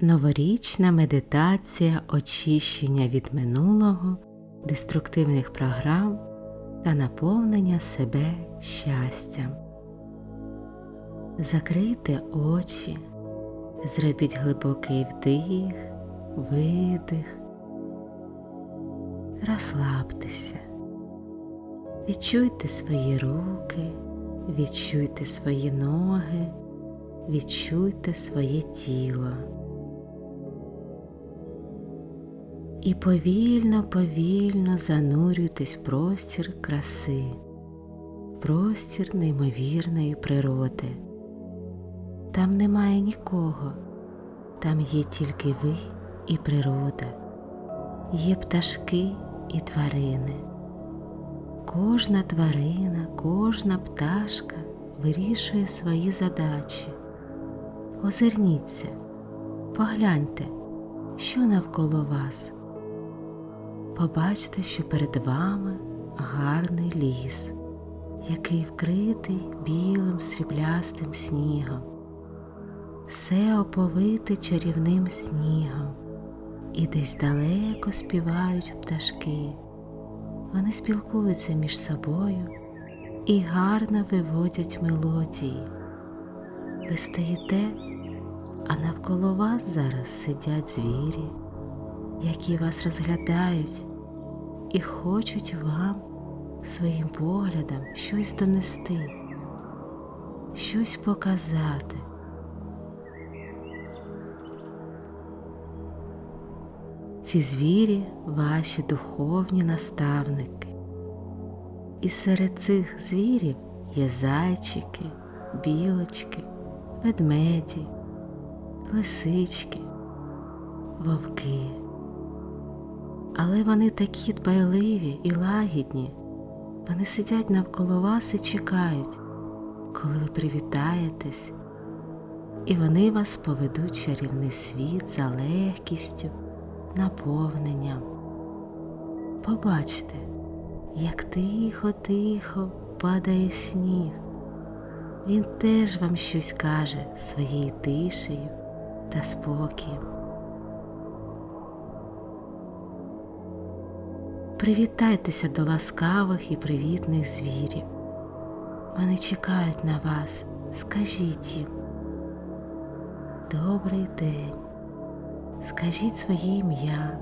Новорічна медитація очищення від минулого, деструктивних програм та наповнення себе щастям. Закрийте очі, зробіть глибокий вдих, видих, розслабтеся, відчуйте свої руки, відчуйте свої ноги, відчуйте своє тіло. І повільно, повільно занурюйтесь в простір краси, простір неймовірної природи. Там немає нікого, там є тільки ви і природа, є пташки і тварини. Кожна тварина, кожна пташка вирішує свої задачі. Озирніться, погляньте, що навколо вас. Побачте, що перед вами гарний ліс, який вкритий білим сріблястим снігом. Все оповите чарівним снігом, і десь далеко співають пташки. Вони спілкуються між собою і гарно виводять мелодії. Ви стоїте, а навколо вас зараз сидять звірі, які вас розглядають і хочуть вам своїм поглядом щось донести, щось показати. Ці звірі ваші духовні наставники. І серед цих звірів є зайчики, білочки, ведмеді, лисички, вовки. Але вони такі дбайливі і лагідні. Вони сидять навколо вас і чекають, коли ви привітаєтесь, і вони вас поведуть чарівний світ за легкістю, наповненням. Побачте, як тихо-тихо падає сніг. Він теж вам щось каже своєю тишею та спокієм. Привітайтеся до ласкавих і привітних звірів. Вони чекають на вас. Скажіть їм. Добрий день. Скажіть своє ім'я.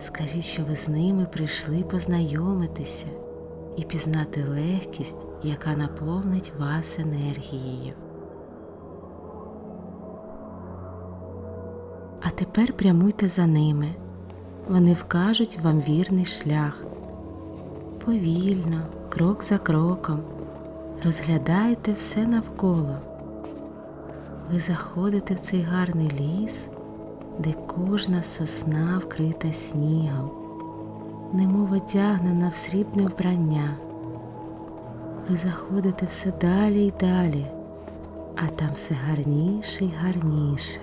Скажіть, що ви з ними прийшли познайомитися і пізнати легкість, яка наповнить вас енергією. А тепер прямуйте за ними. Вони вкажуть вам вірний шлях. Повільно, крок за кроком, розглядайте все навколо. Ви заходите в цей гарний ліс, де кожна сосна вкрита снігом, немов одягнена в срібне вбрання. Ви заходите все далі й далі, а там все гарніше й гарніше.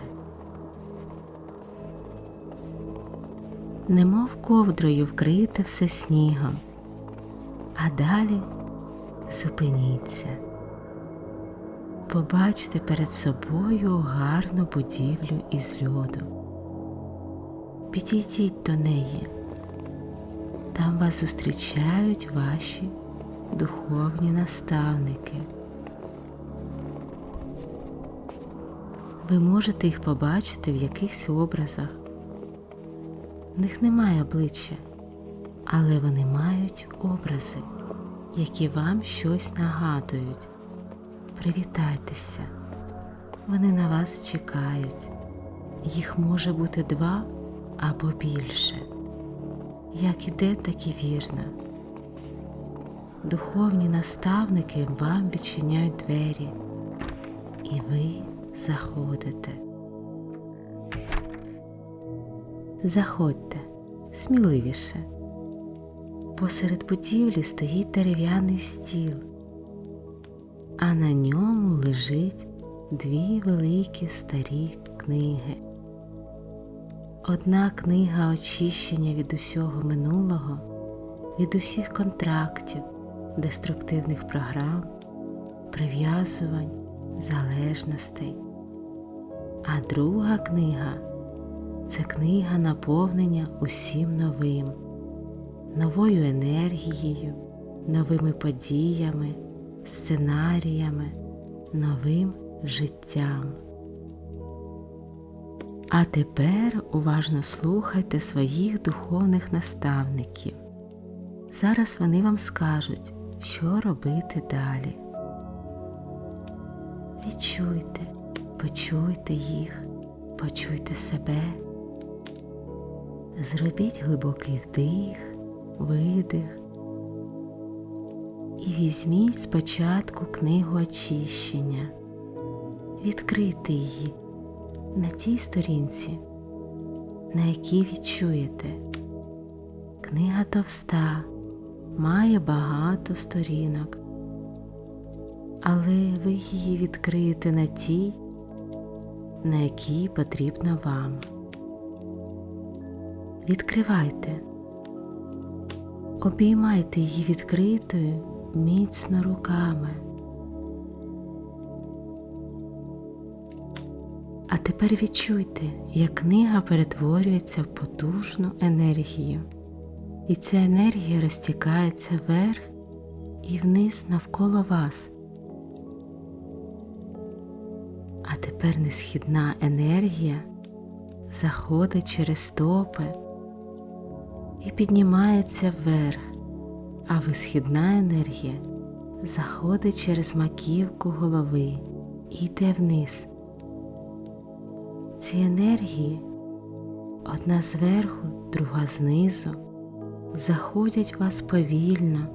Немов ковдрою вкрите все снігом, а далі зупиніться. Побачте перед собою гарну будівлю із льоду. Підійдіть до неї. Там вас зустрічають ваші духовні наставники. Ви можете їх побачити в якихось образах, в них немає обличчя, але вони мають образи, які вам щось нагадують. Привітайтеся, вони на вас чекають. Їх може бути два або більше. Як іде, так і вірно. Духовні наставники вам відчиняють двері, і ви заходите. Заходьте сміливіше. Посеред будівлі стоїть дерев'яний стіл, а на ньому лежить дві великі старі книги. Одна книга очищення від усього минулого, від усіх контрактів, деструктивних програм, прив'язувань, залежностей. А друга книга це книга наповнення усім новим, новою енергією, новими подіями, сценаріями, новим життям. А тепер уважно слухайте своїх духовних наставників. Зараз вони вам скажуть, що робити далі. Відчуйте, почуйте їх, почуйте себе. Зробіть глибокий вдих, видих і візьміть спочатку книгу очищення, відкрийте її на тій сторінці, на якій відчуєте. Книга товста, має багато сторінок, але ви її відкриєте на тій, на якій потрібно вам. Відкривайте, обіймайте її відкритою міцно руками. А тепер відчуйте, як книга перетворюється в потужну енергію, і ця енергія розтікається вверх і вниз навколо вас. А тепер несхідна енергія заходить через стопи і піднімається вверх, а висхідна енергія заходить через маківку голови і йде вниз. Ці енергії одна зверху, друга знизу, заходять в вас повільно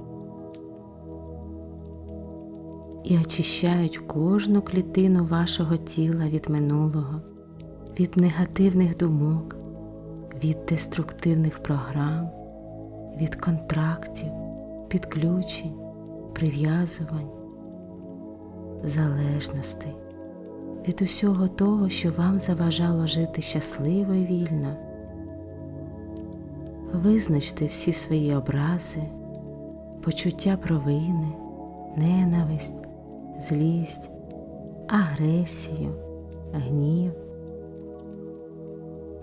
і очищають кожну клітину вашого тіла від минулого, від негативних думок, від деструктивних програм, від контрактів, підключень, прив'язувань, залежностей від усього того, що вам заважало жити щасливо і вільно. Визначте всі свої образи, почуття провини, ненависть, злість, агресію, гнів.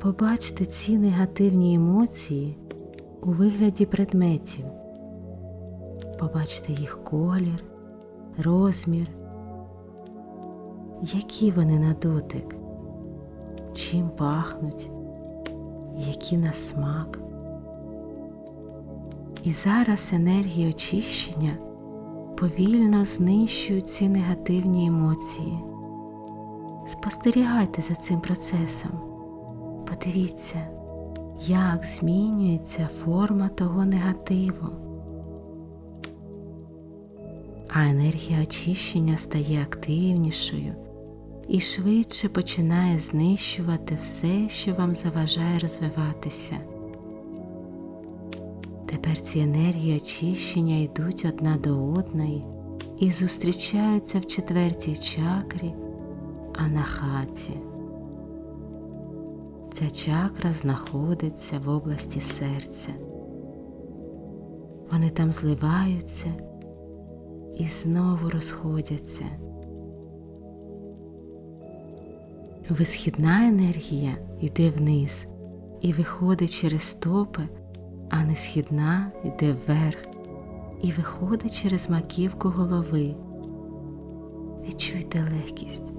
Побачте ці негативні емоції у вигляді предметів. Побачте їх колір, розмір які вони на дотик, чим пахнуть, які на смак. І зараз енергії очищення повільно знищують ці негативні емоції. Спостерігайте за цим процесом, подивіться, як змінюється форма того негативу. А енергія очищення стає активнішою і швидше починає знищувати все, що вам заважає розвиватися. Тепер ці енергії очищення йдуть одна до одної і зустрічаються в четвертій чакрі, анахаті. Ця чакра знаходиться в області серця. Вони там зливаються і знову розходяться. Висхідна енергія йде вниз і виходить через стопи, а несхідна йде вверх і виходить через маківку голови. Відчуйте легкість.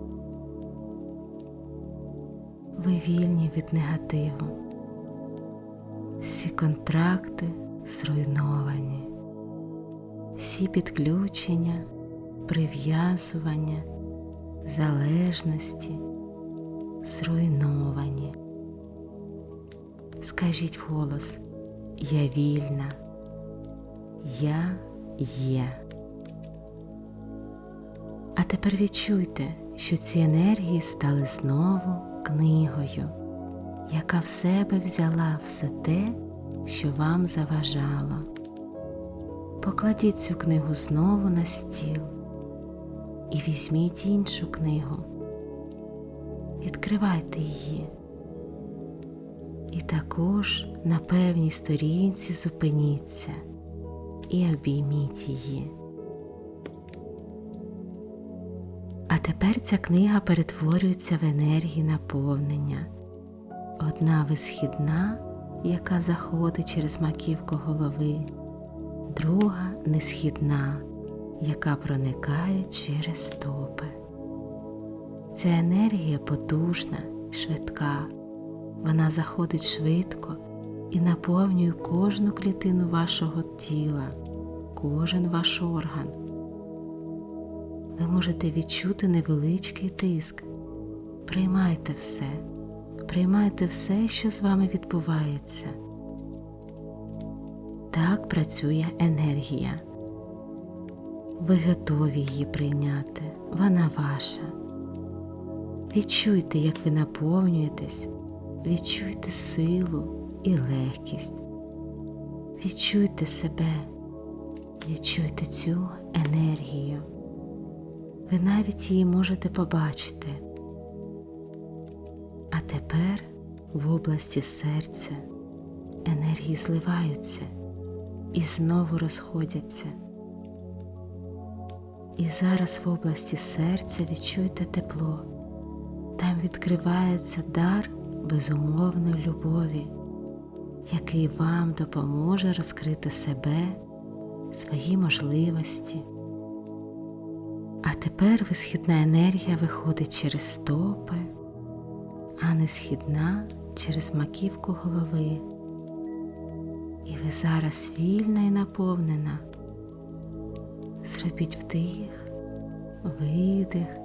Ви вільні від негативу. Всі контракти зруйновані, всі підключення, прив'язування, залежності зруйновані. Скажіть вголос Я вільна, я є. А тепер відчуйте, що ці енергії стали знову книгою, яка в себе взяла все те, що вам заважало. Покладіть цю книгу знову на стіл і візьміть іншу книгу відкривайте її. І також на певній сторінці зупиніться і обійміть її. А тепер ця книга перетворюється в енергії наповнення. Одна висхідна, яка заходить через маківку голови, друга несхідна, яка проникає через стопи. Ця енергія потужна, швидка. Вона заходить швидко і наповнює кожну клітину вашого тіла, кожен ваш орган. Ви можете відчути невеличкий тиск. Приймайте все, приймайте все, що з вами відбувається. Так працює енергія. Ви готові її прийняти, вона ваша. Відчуйте, як ви наповнюєтесь, відчуйте силу і легкість. Відчуйте себе, відчуйте цю енергію. Ви навіть її можете побачити. А тепер в області серця енергії зливаються і знову розходяться. І зараз в області серця відчуйте тепло. Там відкривається дар безумовної любові, який вам допоможе розкрити себе, свої можливості. Тепер висхідна енергія виходить через стопи, а не східна через маківку голови. І ви зараз вільна і наповнена. Зробіть вдих, видих.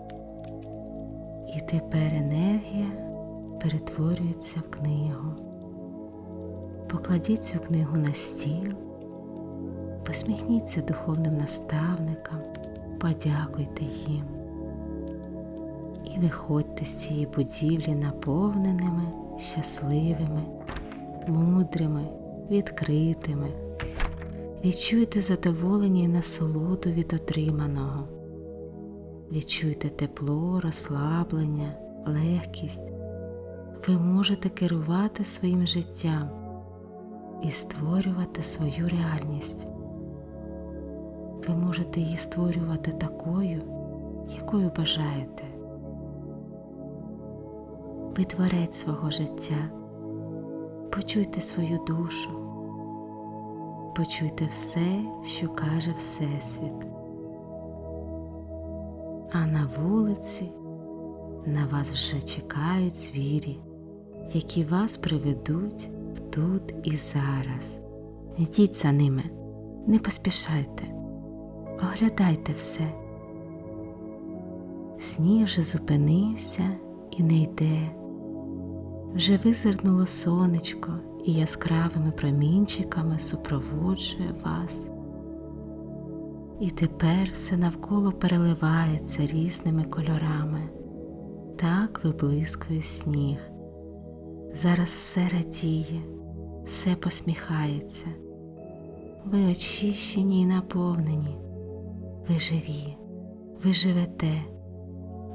І тепер енергія перетворюється в книгу. Покладіть цю книгу на стіл, посміхніться духовним наставникам, подякуйте їм і виходьте з цієї будівлі наповненими, щасливими, мудрими, відкритими. Відчуйте задоволення і насолоду від отриманого. Відчуйте тепло, розслаблення, легкість. Ви можете керувати своїм життям і створювати свою реальність. Ви можете її створювати такою, якою бажаєте. Ви творець свого життя. Почуйте свою душу, почуйте все, що каже Всесвіт а на вулиці на вас вже чекають звірі, які вас приведуть тут і зараз. Йдіть за ними, не поспішайте, оглядайте все. Сніг вже зупинився і не йде. Вже визирнуло сонечко і яскравими промінчиками супроводжує вас. І тепер все навколо переливається різними кольорами. Так виблискує сніг. Зараз все радіє, все посміхається. Ви очищені і наповнені, ви живі, ви живете,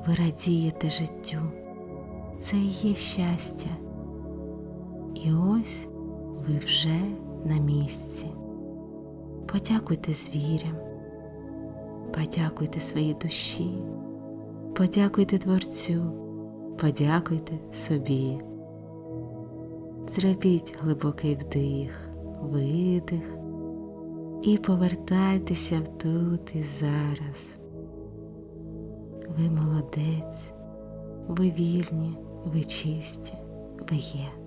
ви радієте життю. Це і є щастя. І ось ви вже на місці. Подякуйте звірям. Подякуйте своїй душі, подякуйте Творцю, подякуйте собі. Зробіть глибокий вдих, видих і повертайтеся в тут і зараз. Ви молодець, ви вільні, ви чисті, ви є.